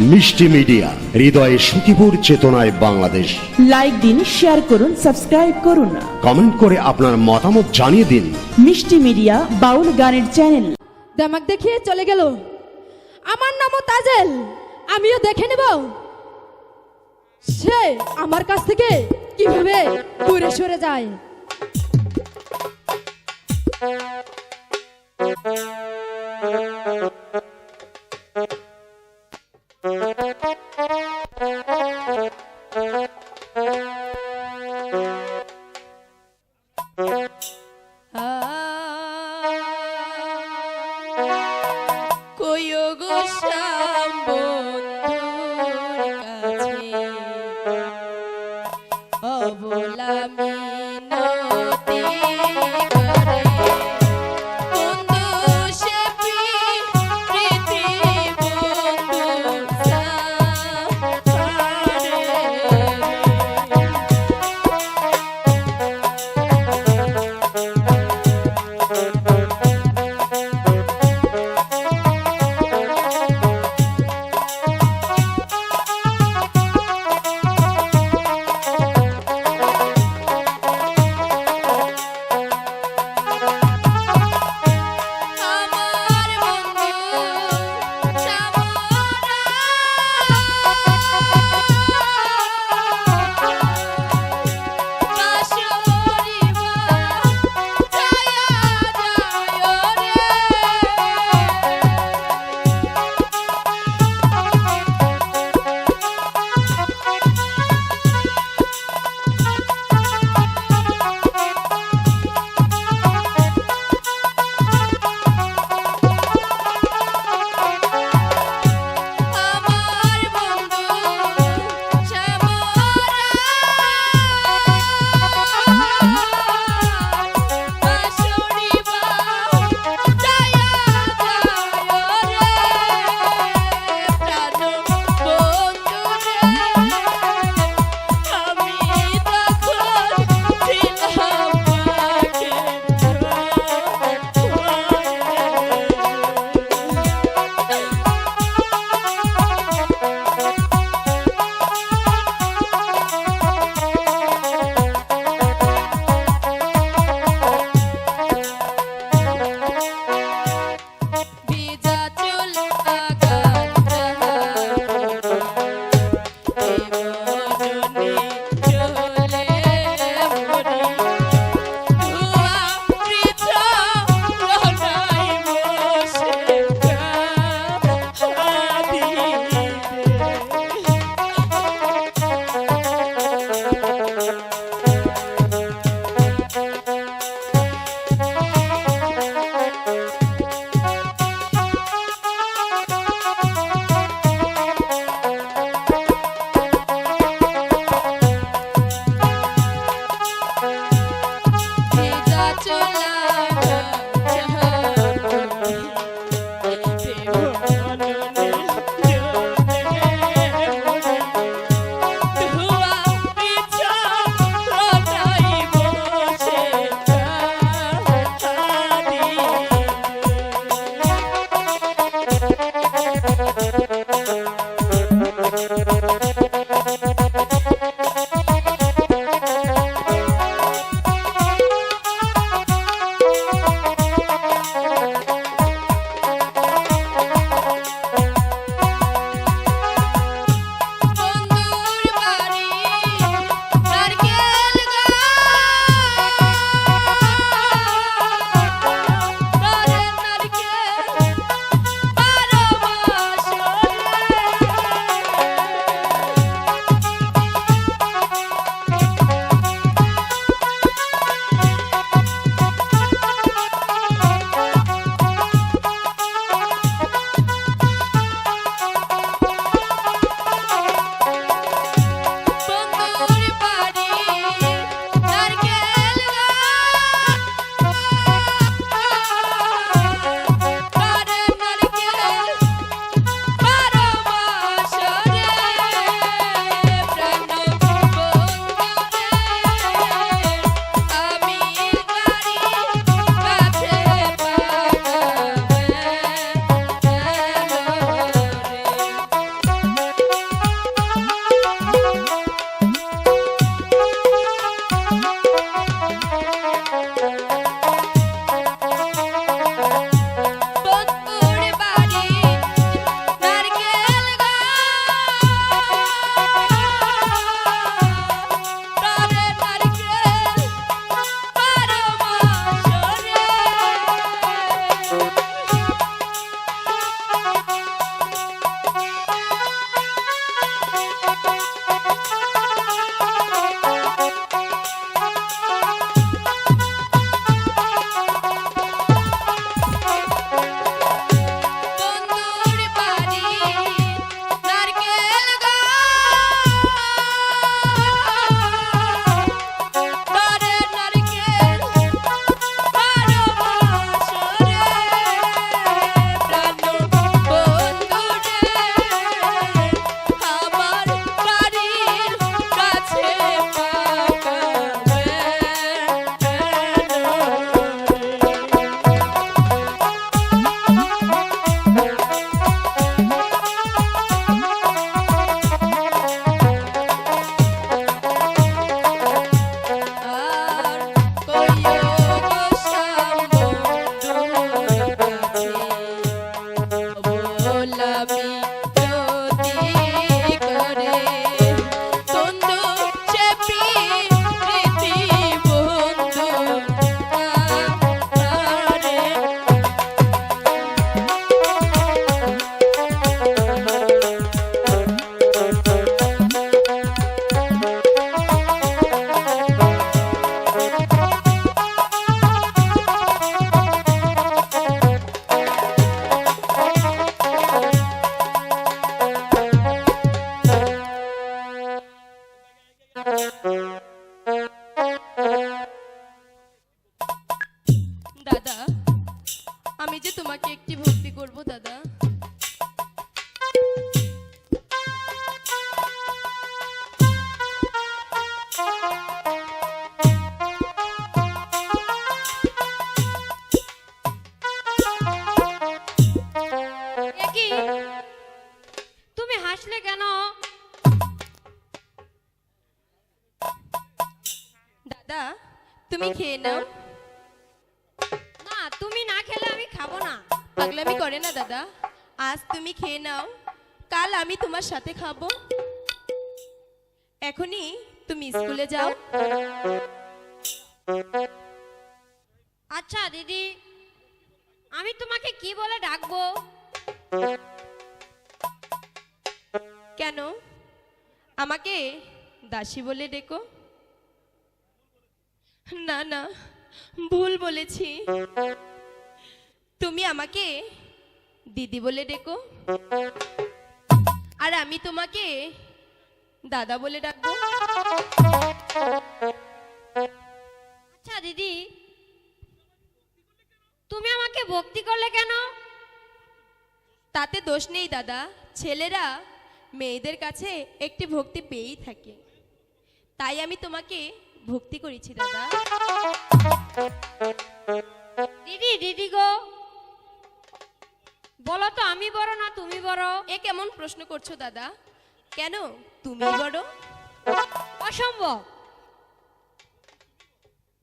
মিষ্টি মিডিয়া হৃদয়ে সুখীপুর চেতনায় বাংলাদেশ। লাইক দিন শেয়ার করুন সাবস্ক্রাইব করুন কমেন্ট করে আপনার মতামত জানিয়ে দিন। মিষ্টি মিডিয়া বাউল গানের চ্যানেল দামাক দেখিয়ে চলে গেল। আমার নামও তাজেল। আমিও দেখে নেব। সে আমার কাছ থেকে কীভাবে দূরে সরে যায়? Ah, Kuyogo-chan দাদা তুমি খেয়ে নাও। না তুমি না খেলে আমি খাব না। পাগলামি করে না দাদা। আজ তুমি খেয়ে নাও। কাল আমি তোমার সাথে খাব। এখনই তুমি স্কুলে যাও। আচ্ছা দিদি আমি তোমাকে কি বলে ডাকবো? কেন? আমাকে দাসী বলে ডেকো। না না, ভুল বলেছি। তুমি আমাকে দিদি বলে ডেকো। আর আমি তোমাকে দাদা বলে ডাকবো। আচ্ছা দিদি, তুমি আমাকে ভক্তি করলে কেন? তাতে দোষ নেই, দাদা। ছেলেরা মেয়েদের কাছে একটি ভক্তি পেয়েই থাকে। তাই আমি তোমাকে ভক্তি করেছি, দাদা। দিদি দিদি গো। বলো তো, আমি বড় না তুমি বড়? এ কেমন প্রশ্ন করছ, দাদা? কেন? তুমি বড়? অসম্ভব।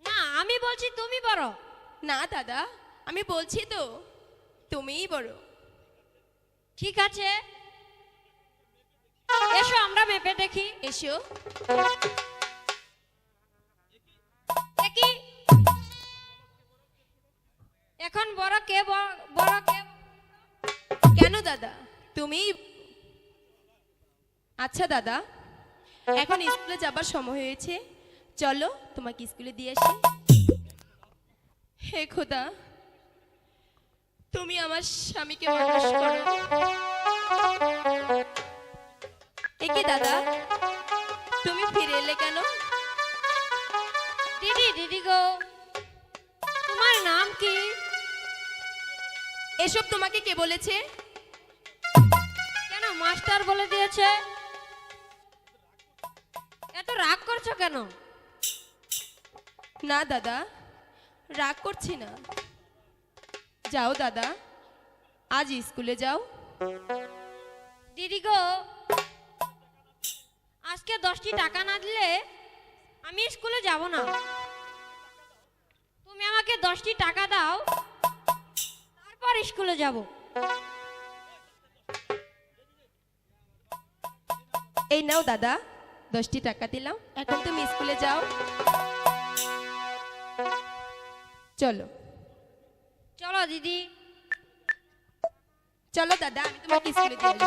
না, আমি বলছি তুমি বড়। না, দাদা, আমি বলছি তো, তুমিই বড়। ঠিক আছে। এসো, আমরা মেপে দেখি। এসো। কে বড়- কে কেন দাদা? তুমি আচ্ছা দাদা, এখন স্কুলে যাবার সময় হয়েছে। চলো, তোমাকে স্কুলে দিয়ে আসি। হে খোদা, তুমি আমার স্বামীকে মানুষ করো। একে দাদা, তুমি ফিরে এলে কেন? দিদি দিদি গো, তোমার নাম কি? এসব তোমাকে কে বলেছে? কেন মাস্টার বলে দিয়েছে? এত রাগ করছ কেন? না দাদা রাগ করছি না। যাও দাদা আজ স্কুলে যাও। দিদি গো আজকে দশটি টাকা না দিলে আমি স্কুলে যাব না। তুমি আমাকে দশটি টাকা দাও স্কুলে যাব। এই নাও দাদা দশটি টাকা দিলাম। এখন তুমি স্কুলে যাও। চলো। চলো দিদি। চলো দাদা আমি তোমাকে স্কুলে দিয়ে।